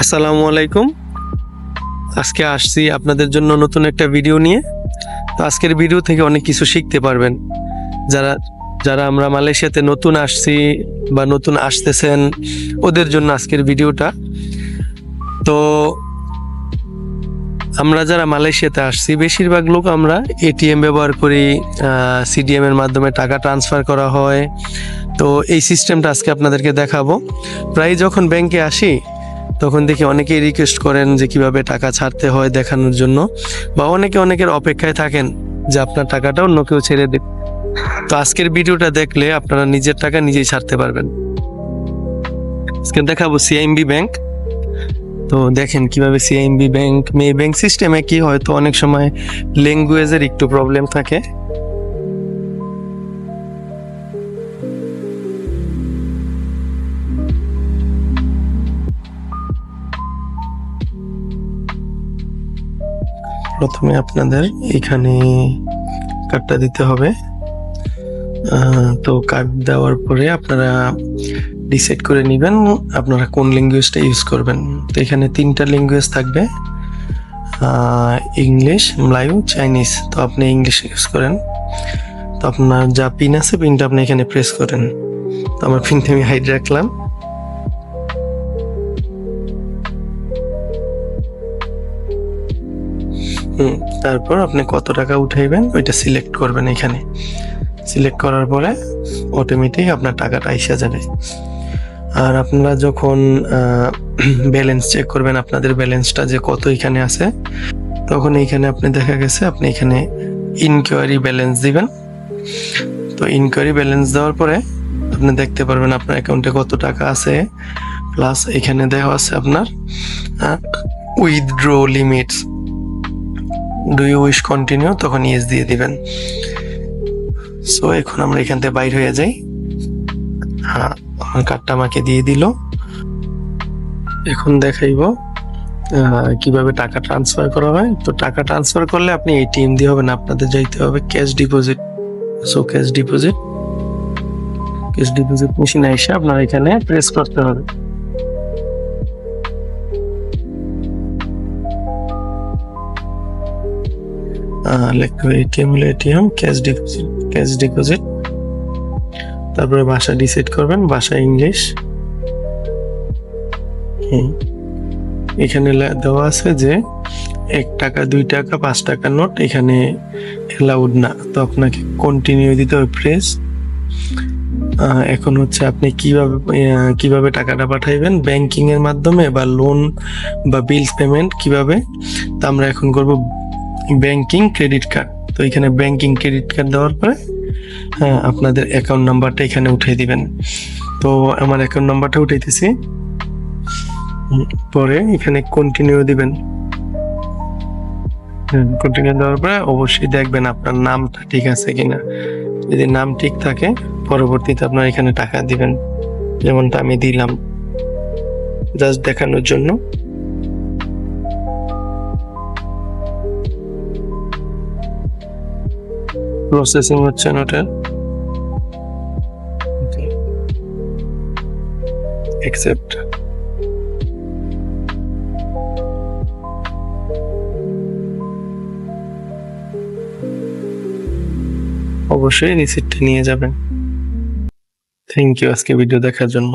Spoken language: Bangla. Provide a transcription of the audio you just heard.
আসসালামু আলাইকুম। আজকে আসছি আপনাদের জন্য নতুন একটা ভিডিও নিয়ে। তো আজকের ভিডিও থেকে অনেক কিছু শিখতে পারবেন। যারা যারা আমরা মালয়েশিয়াতে নতুন আসছি বা নতুন আসতেছেন, ওদের জন্য আজকের ভিডিওটা। তো আমরা যারা মালয়েশিয়াতে আসছি, বেশিরভাগ লোক আমরা এটিএম ব্যবহার করি সিডিএম এর মাধ্যমে টাকা ট্রান্সফার করা হয়। তো এই সিস্টেমটা আজকে আপনাদেরকে দেখাবো। প্রায় যখন ব্যাংকে আসি, তখন দেখি অনেকেই রিকোয়েস্ট করেন যে কীভাবে টাকা ছাড়তে হয় দেখানোর জন্য, বা অনেকে অনেকের অপেক্ষায় থাকেন যে আপনার টাকাটা অন্য কেউ ছেড়ে দেবে তো আজকের ভিডিওটা দেখলে আপনারা নিজের টাকা নিজেই ছাড়তে পারবেন। আজকে দেখাবো সিআইএমবি ব্যাংক তো দেখেন কীভাবে সিআইএমবি ব্যাংক মে ব্যাংক সিস্টেমে কি হয় তো অনেক সময় ল্যাঙ্গুয়েজের একটু প্রবলেম থাকে। প্রথমে আপনাদের এখানে কার্ডটা দিতে হবে। তো কার্ড দেওয়ার পরে আপনারা ডিসাইড করে নেবেন আপনারা কোন ল্যাঙ্গুয়েজটা ইউজ করবেন। তো এখানে তিনটা ল্যাঙ্গুয়েজ থাকবে ইংলিশ মলায়ু চাইনিজ তো আপনি ইংলিশ ইউজ করেন। তো আপনার যা পিন আছে পিনটা আপনি এখানে প্রেস করেন। তো আমার পিনটা আমি হাইড রাখলাম। তারপর আপনি কত টাকা উঠাইবেন, ওইটা সিলেক্ট করবেন এখানে। সিলেক্ট করার পরে অটোমেটিক আপনার টাকাটা আইসা যাবে। আর আপনারা যখন ব্যালেন্স চেক করবেন আপনাদের ব্যালেন্সটা যে কত এখানে আছে, তখন এইখানে আপনি দেখা গেছে আপনি এখানে ইনকোয়ারি ব্যালেন্স দিবেন। তো ইনকোয়ারি ব্যালেন্স দেওয়ার পরে আপনি দেখতে পারবেন আপনার অ্যাকাউন্টে কত টাকা আছে প্লাস এখানে দেওয়া আছে আপনার withdraw limits do you wish continue তখন ইয়েস দিয়ে দিবেন। সো এখন আমরা এখান থেকে বাইর হয়ে যাই। হ্যাঁ। কার্ডটা আমাকে দিয়ে দিল। এখন দেখাইব কীভাবে টাকা ট্রান্সফার করা হয়। তো টাকা ট্রান্সফার করলে আপনি এটিএম দিয়ে হবে না, আপনাদের যাইতে হবে cash deposit so cash deposit cash deposit machine এসে আপনার এখানে প্রেস করতে হবে। এটিএম হলে ATM cash deposit cash deposit তারপরে ভাষা ডিসাইড করবেন, ভাষা ইংলিশ। এখানে দেওয়া আছে যে, এক টাকা, দুই টাকা, পাঁচ টাকা নোট, এখানে অ্যালাউড না। তো আপনাকে কন্টিনিউ দিতে হবে প্রেস এখন হচ্ছে আপনি কীভাবে কীভাবে টাকাটা পাঠাইবেন? ব্যাংকিং এর মাধ্যমে বা লোন বা বিল পেমেন্ট কীভাবে? তা আমরা এখন করব ব্যাংকিং ক্রেডিট কার্ড তো এখানে ব্যাংকিং ক্রেডিট কার্ড দেওয়ার পরে হ্যাঁ আপনাদের অ্যাকাউন্ট নাম্বারটা এখানে উঠিয়ে দিবেন। তো আমার অ্যাকাউন্ট নাম্বারটা উঠাইতেছি। পরে এখানে কন্টিনিউ দিবেন। কন্টিনিউ দেওয়ার পরে অবশ্যই দেখবেন আপনার নামটা ঠিক আছে কিনা। যদি নাম ঠিক থাকে, পরবর্তীতে আপনার এখানে টাকা দিবেন। যেমনটা আমি দিলাম। জাস্ট দেখানোর জন্য। প্রসেসিং হচ্ছে না ওটা অ্যাকসেপ্ট অবশ্যই রিসিপ্টটা নিয়ে যাবেন। থ্যাংক ইউ আজকে ভিডিও দেখার জন্য।